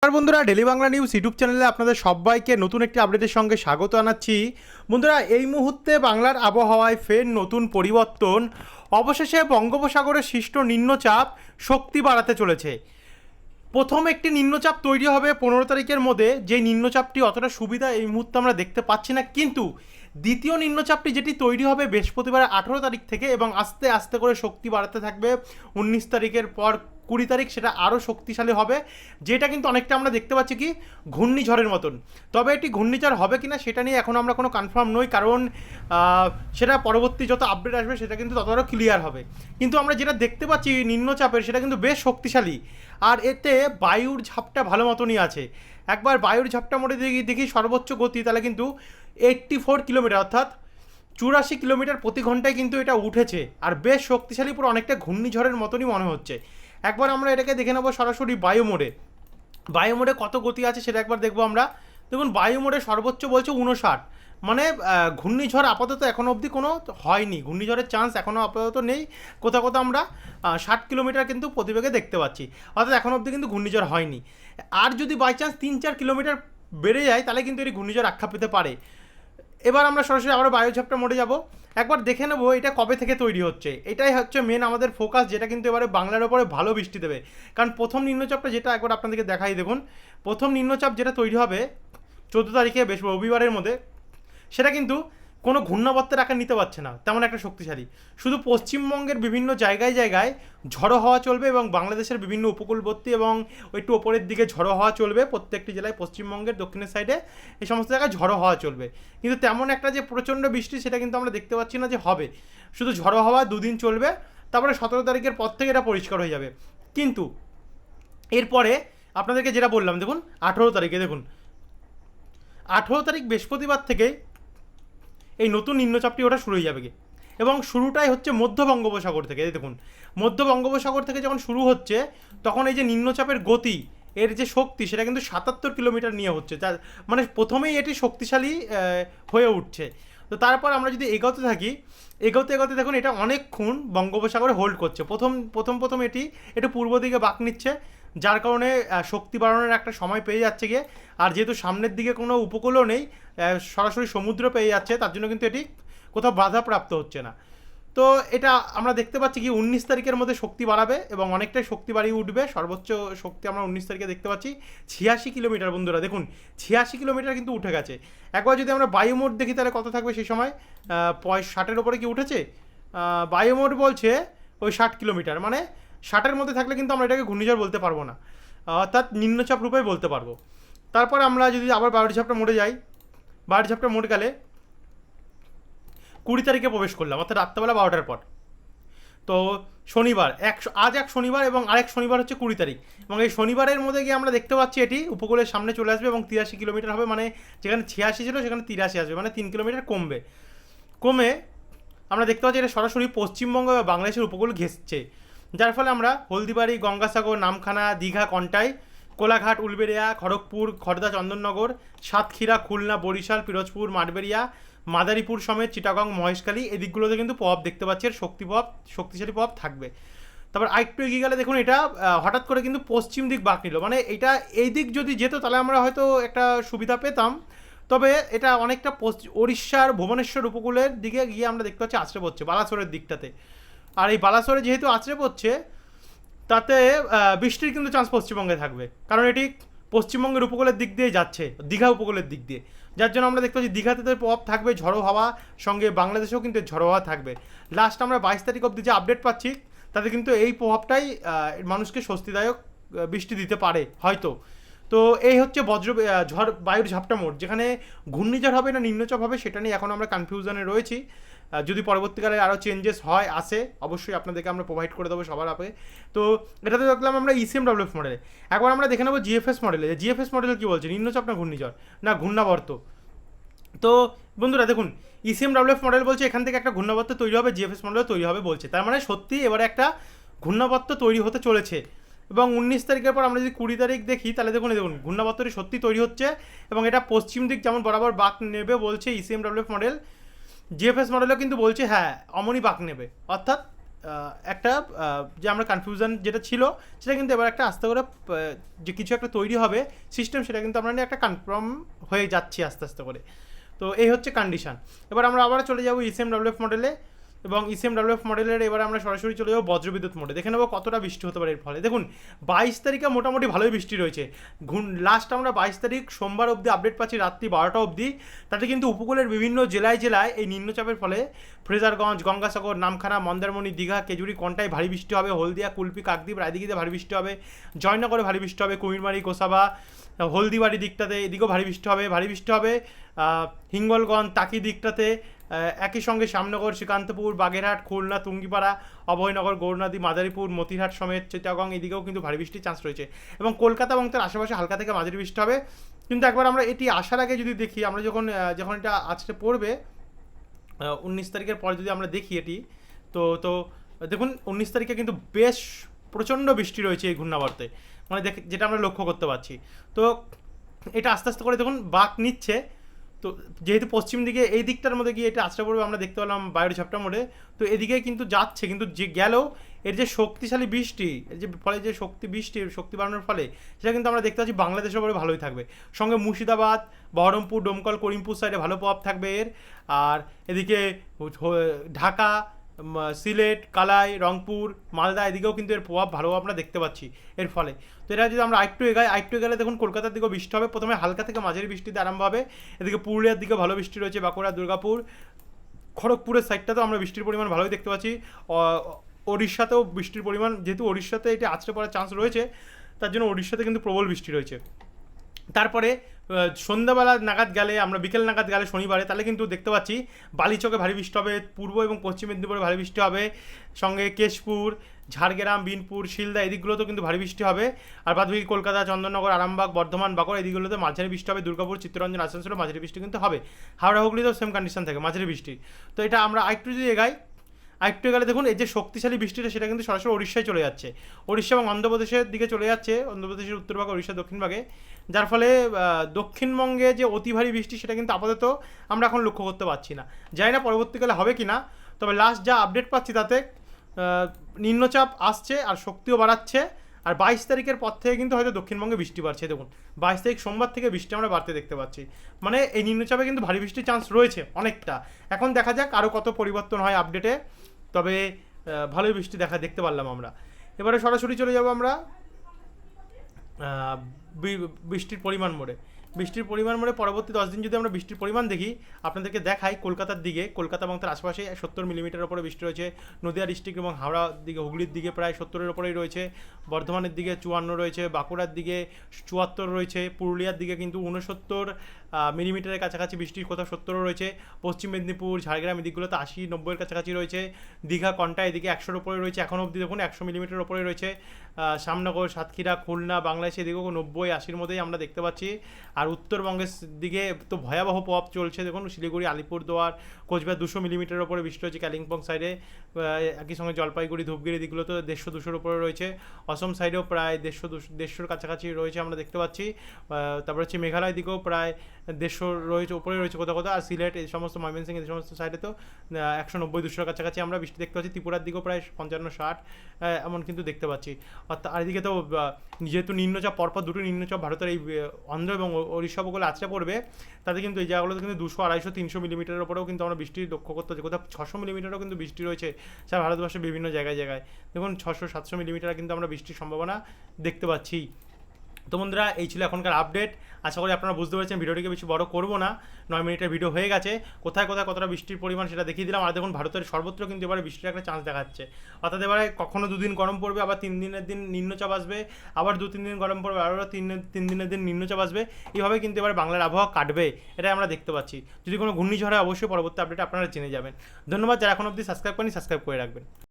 নমস্কার বন্ধুরা daily Bangla news YouTube চ্যানেলে আপনাদের সবাইকে নতুন একটি আপডেটের সঙ্গে স্বাগত জানাচ্ছি। বন্ধুরা, এই মুহূর্তে বাংলার আবহাওয়ায় ফের নতুন পরিবর্তন। অবশেষে বঙ্গোপসাগরের সৃষ্ট নিম্নচাপ শক্তি বাড়াতে চলেছে। প্রথম একটি নিম্নচাপ তৈরি হবে পনেরো তারিখের মধ্যে। যে নিম্নচাপটি অতটা সুবিধা এই মুহূর্তে আমরা দেখতে পাচ্ছি না। কিন্তু দ্বিতীয় নিম্নচাপটি যেটি তৈরি হবে বৃহস্পতিবার আঠেরো তারিখ থেকে এবং আস্তে আস্তে করে শক্তি বাড়াতে থাকবে। উনিশ তারিখের পর কুড়ি তারিখ সেটা আরও শক্তিশালী হবে, যেটা কিন্তু অনেকটা আমরা দেখতে পাচ্ছি কি ঘূর্ণিঝড়ের মতন। তবে এটি ঘূর্ণিঝড় হবে কি না সেটা নিয়ে এখন আমরা কোনো কনফার্ম নই, কারণ সেটা পরবর্তী যত আপডেট আসবে সেটা কিন্তু ততটাও ক্লিয়ার হবে। কিন্তু আমরা যেটা দেখতে পাচ্ছি নিম্নচাপের সেটা কিন্তু বেশ শক্তিশালী। আর এতে বায়ুর ঝাপটা ভালো মতনই আছে। একবার বায়ুর ঝাপটা মোটে দেখি দেখি সর্বোচ্চ গতি তাহলে কিন্তু এইট্টি ফোর কিলোমিটার অর্থাৎ চুরাশি কিলোমিটার প্রতি ঘন্টায় কিন্তু এটা উঠেছে। আর বেশ শক্তিশালী, পুরো অনেকটা ঘূর্ণিঝড়ের মতনই মনে হচ্ছে। একবার আমরা এটাকে দেখে নেব সরাসরি বায়ু মোডে বায়ু মোডে কত গতি আছে সেটা একবার দেখব আমরা। দেখুন বায়ু মোডে সর্বোচ্চ বলছে উনষাট মানে ঘূর্ণিঝড় আপাতত এখনও অবধি কোনো হয়নি। ঘূর্ণিঝড়ের চান্স এখনও আপাতত নেই। কোথাও কোথাও আমরা ষাট কিলোমিটার কিন্তু প্রতিবেগে দেখতে পাচ্ছি। অর্থাৎ এখনও অবধি কিন্তু ঘূর্ণিঝড় হয়নি। আর যদি বাই চান্স তিন চার কিলোমিটার বেড়ে যায়, তাহলে কিন্তু এটি ঘূর্ণিঝড় আখ্যা পেতে পারে। এবার আমরা সরাসরি আবার বায়োঝাপটা মোড়ে যাব। একবার দেখে নেব এটা কবে থেকে তৈরি হচ্ছে। এটাই হচ্ছে মেন আমাদের ফোকাস যেটা কিন্তু এবারে বাংলার ওপরে ভালো বৃষ্টি দেবে। কারণ প্রথম নিম্নচাপটা যেটা একবার আপনাদেরকে দেখাই, দেখুন। প্রথম নিম্নচাপ যেটা তৈরি হবে চোদ্দ তারিখে, বেশ রবিবারের মধ্যে, সেটা কিন্তু কোনো ঘূর্ণাবর্তের আকার নিতে পারছে না, তেমন একটা শক্তিশালী। শুধু পশ্চিমবঙ্গের বিভিন্ন জায়গায় জায়গায় ঝড়ো হাওয়া চলবে এবং বাংলাদেশের বিভিন্ন উপকূলবর্তী এবং একটু ওপরের দিকে ঝড়ো হওয়া চলবে, প্রত্যেকটি জেলায় পশ্চিমবঙ্গের দক্ষিণের সাইডে এই সমস্ত জায়গায় ঝড়ো হওয়া চলবে। কিন্তু তেমন একটা যে প্রচণ্ড বৃষ্টি সেটা কিন্তু আমরা দেখতে পাচ্ছি না যে হবে। শুধু ঝড়ো হাওয়া দুদিন চলবে, তারপরে সতেরো তারিখের পর থেকে এটা পরিষ্কার হয়ে যাবে। কিন্তু এরপরে আপনাদেরকে যেটা বললাম, দেখুন, আঠেরো তারিখে, দেখুন। আঠেরো তারিখ বৃহস্পতিবার থেকে এই নতুন নিম্নচাপটি ওটা শুরু হয়ে যাবে কি? এবং শুরুটাই হচ্ছে মধ্য বঙ্গোপসাগর থেকে দেখুন। মধ্য বঙ্গোপসাগর থেকে যখন শুরু হচ্ছে, তখন এই যে নিম্নচাপের গতি, এর যে শক্তি, সেটা কিন্তু সাতাত্তর কিলোমিটার নিয়ে হচ্ছে। যার মানে প্রথমেই এটি শক্তিশালী হয়ে উঠছে। তো তারপর আমরা যদি এগোতে থাকি, এগোতে এগোতে দেখুন এটা অনেকক্ষণ বঙ্গোপসাগরে হোল্ড করছে। প্রথম প্রথম প্রথম এটি, একটু পূর্ব দিকে বাঁক নিচ্ছে যার কারণে শক্তি বাড়ানোর একটা সময় পেয়ে যাচ্ছে গিয়ে। আর যেহেতু সামনের দিকে কোনো উপকূলও নেই সরাসরি সমুদ্র পেয়ে যাচ্ছে, তার জন্য কিন্তু এটি কোথাও বাধা প্রাপ্ত হচ্ছে না। তো এটা আমরা দেখতে পাচ্ছি কি, উনিশ তারিখের মধ্যে শক্তি বাড়াবে এবং অনেকটাই শক্তি বাড়িয়ে উঠবে। সর্বোচ্চ শক্তি আমরা উনিশ তারিখে দেখতে পাচ্ছি, ছিয়াশি কিলোমিটার বন্ধুরা, দেখুন, ছিয়াশি কিলোমিটার কিন্তু উঠে গেছে। একবার যদি আমরা বায়ুমোট দেখি, তাহলে কত থাকবে সেই সময়? পয় ষাটের ওপরে কি উঠেছে? বায়ুমোট বলছে ওই ষাট কিলোমিটার মানে ষাটের মধ্যে থাকলে কিন্তু আমরা এটাকে ঘূর্ণিঝড় বলতে পারব না। অর্থাৎ নিম্নচাপ রূপে বলতে পারব। তারপর আমরা যদি আবার বারোটি ঝাপটা মোড়ে যাই, বারোটি ঝাপটা মোড় গেলে কুড়ি তারিখে প্রবেশ করলাম, অর্থাৎ রাত্রেবেলা বারোটার পর। তো শনিবার, এক আজ এক শনিবার এবং আরেক শনিবার হচ্ছে কুড়ি তারিখ। এবং এই শনিবারের মধ্যে গিয়ে আমরা দেখতে পাচ্ছি এটি, উপকূলের সামনে চলে আসবে এবং তিরাশি কিলোমিটার হবে মানে যেখানে ছিয়াশি ছিল সেখানে তিরাশি আসবে মানে তিন কিলোমিটার কমবে। কমে আমরা দেখতে পাচ্ছি এটা সরাসরি পশ্চিমবঙ্গ বা বাংলাদেশের উপকূল ঘেঁষছে। যার ফলে আমরা হলদিবাড়ি, গঙ্গাসাগর, নামখানা, দীঘা, কন্টাই, কোলাঘাট, উলবেড়িয়া, খড়গপুর, খড়দা, চন্দননগর, সাতক্ষীরা, খুলনা, বরিশাল, পিরোজপুর, মাঠবেড়িয়া, মাদারীপুর সমেত চিটাগং, মহেশখালী, এই দিকগুলোতে কিন্তু প্রভাব দেখতে পাচ্ছি শক্তি প্রভাব, শক্তিশালী প্রভাব থাকবে। তারপর আরেকটু এগিয়ে গেলে দেখুন এটা হঠাৎ করে কিন্তু পশ্চিম দিক বাঁক নিল। মানে এটা এই দিক যদি যেত তাহলে আমরা হয়তো একটা সুবিধা পেতাম। তবে এটা অনেকটা পশ্চিম উড়িষ্যার ভুবনেশ্বর উপকূলের দিকে গিয়ে আমরা দেখতে পাচ্ছি আছড়ে পড়ছে, বালাসোরের দিকটাতে। আর এই বালাসোরে যেহেতু আছড়ে পড়ছে, তাতে বৃষ্টির কিন্তু চান্স পশ্চিমবঙ্গে থাকবে। কারণ এটি পশ্চিমবঙ্গের উপকূলের দিক দিয়ে যাচ্ছে, দীঘা উপকূলের দিক দিয়ে। যার জন্য আমরা দেখতে পাচ্ছি দীঘাতে তো প্রভাব থাকবে, ঝড়ো হাওয়া, সঙ্গে বাংলাদেশেও কিন্তু ঝড়ো হাওয়া থাকবে। লাস্ট আমরা বাইশ তারিখ অবধি যে আপডেট পাচ্ছি, তাতে কিন্তু এই প্রভাবটাই মানুষকে স্বস্তিদায়ক বৃষ্টি দিতে পারে, হয়তো। তো এই হচ্ছে বজ্র ঝড়, বায়ুর ঝাপটা মোড়, যেখানে ঘূর্ণিঝড় হবে না, নিম্নচাপ হবে, সেটা নিয়ে এখন আমরা কনফিউশনে রয়েছি। যদি পরবর্তীকালে আরও চেঞ্জেস হয়, আসে, অবশ্যই আপনাদেরকে আমরা প্রোভাইড করে দেবো সবার আপে তো এটাতে দেখলাম আমরা ইসিএম ডাব্লিউএফ মডেলে একবার আমরা দেখে নেব জিএফএস মডেলে জিএফএস মডেল কী বলছে? নিম্নচাপ না ঘূর্ণিঝড়? না ঘূর্ণাবর্ত। তো বন্ধুরা, দেখুন ইসিএম ডাব্লিউএফ মডেল বলছে এখান থেকে একটা ঘূর্ণাবর্ত তৈরি হবে জিএফএস মডেল তৈরি হবে বলছে। তার মানে সত্যি এবারে একটা ঘূর্ণাবর্ত তৈরি হতে চলেছে। এবং উনিশ তারিখের পর আমরা যদি কুড়ি তারিখ দেখি, তাহলে দেখুন দেখুন, ঘূর্ণাবর্তটি সত্যি তৈরি হচ্ছে এবং এটা পশ্চিম দিক যেমন বরাবর বাঁক নেবে বলছে ইসিএম ডাব্লিউএফ মডেল জিএফএস মডেলও কিন্তু বলছে হ্যাঁ অমনই বাঁক নেবে। অর্থাৎ একটা যে আমরা কনফিউশন যেটা ছিল, সেটা কিন্তু এবার একটা আস্তে করে যে কিছু একটা তৈরি হবে সিস্টেম সেটা কিন্তু আমরা একটা কনফার্ম হয়ে যাচ্ছি আস্তে আস্তে করে। তো এই হচ্ছে কন্ডিশন এবার আমরা আবার চলে যাব ইসএমডাব্লিউএফ মডেলে এবং ইসিএম ডাব্লিউএফ মডেলের এবার আমরা সরাসরি চলে যাব বজ্রবিদ্যুৎ মোডে দেখে নেব কতটা বৃষ্টি হতে পারে এর ফলে। দেখুন, বাইশ তারিখে মোটামুটি ভালোই বৃষ্টি রয়েছে। ঘুন লাস্ট আমরা বাইশ তারিখ সোমবার অবধি আপডেট পাচ্ছি, রাত্রি বারোটা অবধি। তাতে কিন্তু উপকূলের বিভিন্ন জেলায় জেলায় এই নিম্নচাপের ফলে ফ্রেজারগঞ্জ, গঙ্গাসাগর, নামখানা, মন্দারমণি, দীঘা কেজুরি কন্টায় ভারী বৃষ্টি হবে, হলদিয়া, কুলপি, কাকদ্বীপ, রায়দিঘিতে ভারী বৃষ্টি হবে, জয়নগরে ভারী বৃষ্টি হবে, কুমিরমারি গোসাবা হলদিবাড়ি দিকটাতে এদিকেও ভারী বৃষ্টি হবে, ভারী বৃষ্টি হবে হিঙ্গলগঞ্জ তাকি দিকটাতে একই সঙ্গে শ্যামনগর শ্রীকান্তপুর, বাগেরহাট, খুলনা, তুঙ্গিপাড়া, অভয়নগর গৌরনদী মাদারীপুর মতিহাট সমেত চিটাগং এদিকেও কিন্তু ভারী বৃষ্টির চান্স রয়েছে। এবং কলকাতা এবং তার আশেপাশে হালকা থেকে মাঝারি বৃষ্টি হবে। কিন্তু একবার আমরা এটি আসার আগে যদি দেখি, আমরা যখন যখন এটা আজকে পড়বে উনিশ তারিখের পরে যদি আমরা দেখি এটি, তো তো, দেখুন, উনিশ তারিখে কিন্তু বেশ প্রচণ্ড বৃষ্টি রয়েছে এই ঘূর্ণাবর্তে। মানে দেখ, যেটা আমরা লক্ষ্য করতে পারছি। তো, এটা আস্তে আস্তে করে দেখুন, বাঁক নিচ্ছে। তো যেহেতু পশ্চিম দিকে এই দিকটার মধ্যে গিয়ে এটা আশ্রয় পড়বে আমরা দেখতে পেলাম বায়ুর ঝাপটা মোড়ে, তো এদিকে কিন্তু যাচ্ছে, কিন্তু যে গেলেও এর যে শক্তিশালী বৃষ্টি, এর যে ফলে যে শক্তি বৃষ্টি, শক্তি বাড়ানোর ফলে সেটা কিন্তু আমরা দেখতে পাচ্ছি বাংলাদেশের উপরে ভালোই থাকবে। সঙ্গে মুর্শিদাবাদ, বহরমপুর, ডোমকল, করিমপুর সাইডে ভালো প্রভাব থাকবে এর। আর এদিকে ঢাকা সিলেট, কালাই, রংপুর, মালদা, এদিকেও কিন্তু এর প্রভাব ভালো আমরা দেখতে পাচ্ছি এর ফলে। তো এটা যদি আমরা আরেকটু এগাই আরেকটু গেলে দেখুন কলকাতার দিকেও বৃষ্টি হবে। প্রথমে হালকা থেকে মাঝারি বৃষ্টিতে আরম্ভ হবে। এদিকে পুরুলিয়ার দিকে ভালো বৃষ্টি রয়েছে, বাঁকুড়া, দুর্গাপুর। খড়গপুরের সাইডটাতেও আমরা বৃষ্টির পরিমাণ ভালোই দেখতে পাচ্ছি। ওড়িশাতেও বৃষ্টির পরিমাণ, যেহেতু ওড়িশাতে এটা আছড়ে পড়ার চান্স রয়েছে, তার জন্য ওড়িশাতে কিন্তু প্রবল বৃষ্টি রয়েছে। তারপরে সন্ধ্যাবেলা নাগাদ গেলে, আমরা বিকেল নাগাদ গেলে শনিবারে, তাহলে কিন্তু দেখতে পাচ্ছি বালিচকে ভারী বৃষ্টি হবে, পূর্ব এবং পশ্চিম মেদিনীপুরে ভারী বৃষ্টি হবে, সঙ্গে কেশপুর, ঝাড়গ্রাম, বিনপুর, শিলদা এদিকগুলোতেও কিন্তু ভারী বৃষ্টি হবে। আর বাদবাকি কলকাতা, চন্দননগর, আরামবাগ, বর্ধমান, বাঁকুড়া এদিকগুলোতে মাঝারি বৃষ্টি হবে, দুর্গাপুর, চিত্তরঞ্জন, আসানসোলে মাঝারি বৃষ্টি কিন্তু হবে। হাওড়া, হুগলিতেও সেম কন্ডিশন থাকে, মাঝারি বৃষ্টি। তো এটা আমরা আরেকটু যদি এগাই আরেকটু গেলে দেখুন, এই যে শক্তিশালী বৃষ্টিটা সেটা কিন্তু সরাসরি উড়িষ্যায় চলে যাচ্ছে। উড়িষ্যা এবং অন্ধ্রপ্রদেশের দিকে চলে যাচ্ছে, অন্ধ্রপ্রদেশের উত্তরভাগে উড়িষ্যা দক্ষিণভাগে। যার ফলে দক্ষিণবঙ্গে যে অতি ভারী বৃষ্টি সেটা কিন্তু আপাতত আমরা এখন লক্ষ্য করতে পারছি না। যাই না পরবর্তীকালে হবে কি না তবে লাস্ট যা আপডেট পাচ্ছি তাতে নিম্নচাপ আসছে আর শক্তিও বাড়াচ্ছে। আর বাইশ তারিখের পর থেকে কিন্তু হয়তো দক্ষিণবঙ্গে বৃষ্টি বাড়ছে, দেখুন। বাইশ তারিখ সোমবার থেকে বৃষ্টি আমরা বাড়তে দেখতে পাচ্ছি। মানে এই নিম্নচাপে কিন্তু ভারী বৃষ্টির চান্স রয়েছে অনেকটা। এখন দেখা যাক আরও কত পরিবর্তন হয় আপডেটে তবে ভালোই বৃষ্টি দেখা দেখতে পারলাম আমরা। এবারে সরাসরি চলে যাব আমরা বৃষ্টির পরিমাণ মোড়ে। বৃষ্টির পরিমাণ মানে পরবর্তী দশ দিন যদি আমরা বৃষ্টির পরিমাণ দেখি আপনাদেরকে দেখাই কলকাতার দিকে। কলকাতা এবং তার আশপাশে সত্তর মিলিমিটার ওপরে বৃষ্টি রয়েছে। নদিয়া ডিস্ট্রিক্ট এবং হাওড়ার দিকে হুগলির দিকে প্রায় সত্তরের ওপরেই রয়েছে। বর্ধমানের দিকে চুয়ান্ন রয়েছে। বাঁকুড়ার দিকে চুয়াত্তর রয়েছে। পুরুলিয়ার দিকে কিন্তু উনসত্তর মিলিমিটারের কাছাকাছি বৃষ্টির কোথাও সত্তরও রয়েছে। পশ্চিম মেদিনীপুর ঝাড়গ্রাম এদিকগুলোতে আশি নব্বইয়ের কাছাকাছি রয়েছে। দীঘা কন্টা এদিকে একশোর ওপরে রয়েছে। এখন অবধি দেখুন একশো মিলিমিটার ওপরে রয়েছে। আহ, শ্যামনগর সাতক্ষীরা খুলনা বাংলাদেশ এদিকেও নব্বই আশির মধ্যেই আমরা দেখতে পাচ্ছি। আর উত্তরবঙ্গের দিকে তো ভয়াবহ প্রভাব চলছে। দেখুন, শিলিগুড়ি, আলিপুরদুয়ার, কোচবিহার দুশো মিলিমিটারের ওপরে বৃষ্টি হচ্ছে। কালিম্পং সাইডে একই সঙ্গে জলপাইগুড়ি, ধূপগিরি এদিকগুলো তো দেড়শো দুশোর উপরে রয়েছে। অসম সাইডেও প্রায় দেড়শো দুশো দেড়শোর কাছাকাছি রয়েছে আমরা দেখতে পাচ্ছি। তারপর হচ্ছে মেঘালয় দিকেও প্রায় দেড়শো রয়েছে, উপরে রয়েছে কোথাও কোথাও। আর সিলেট, এই সমস্ত ময়মনসিং এই সমস্ত সাইডে তো একশো নব্বই দুশোর কাছাকাছি আমরা বৃষ্টি দেখতে পাচ্ছি। ত্রিপুরার দিকেও প্রায় পঞ্চান্ন, ষাট এমন কিন্তু দেখতে পাচ্ছি। অর্থাৎ আর এদিকে তো যেহেতু নিম্নচাপ, পরপর দুটো নিম্নচাপ ভারতের এই অন্ধ্র এবং ওড়িশা উপকূলে আছড়ে পড়বে, তাতে কিন্তু এই জায়গাগুলোতে কিন্তু দুশো, আড়াইশো, তিনশো মিলিমিটারের ওপরেও কিন্তু আমরা বৃষ্টি লক্ষ্য করতে হচ্ছে। কোথাও ছশো মিলিমিটারও কিন্তু বৃষ্টি রয়েছে সারা ভারতবর্ষের বিভিন্ন জায়গায় জায়গায়। দেখুন, ছশো, সাতশো মিলিমিটার কিন্তু আমরা বৃষ্টির সম্ভাবনা দেখতে পাচ্ছি। তো বন্ধুরা, এই ছিল এখনকার আপডেট আশা করি আপনারা বুঝতে পেরেছেন, ভিডিওটিকে বেশি বড় করব না। নয় মিনিটের ভিডিও হয়ে গেছে। কোথায় কোথায় কতটা বৃষ্টির পরিমাণ সেটা দেখিয়ে দিলাম। আর দেখুন, ভারতের সর্বত্র কিন্তু এবারে বৃষ্টির একটা চান্স দেখাচ্ছে। অর্থাৎ এবারে কখনো দুদিন গরম পড়বে, আবার তিন দিনের দিন নিম্নচাপ আসবে, আবার দু তিন দিন গরম পড়বে আরও তিন তিন দিনের দিন নিম্নচাপ আসবে। এইভাবে কিন্তু এবার বাংলার আবহাওয়া কাটবে, এটাই আমরা দেখতে পাচ্ছি। যদি কোনো ঘূর্ণিঝড় হয়, অবশ্যই পরবর্তী আপডেট আপনারা জেনে যাবেন। ধন্যবাদ, যারা এখন অবধি সাবস্ক্রাইব করেনি সাবস্ক্রাইব করে রাখবেন।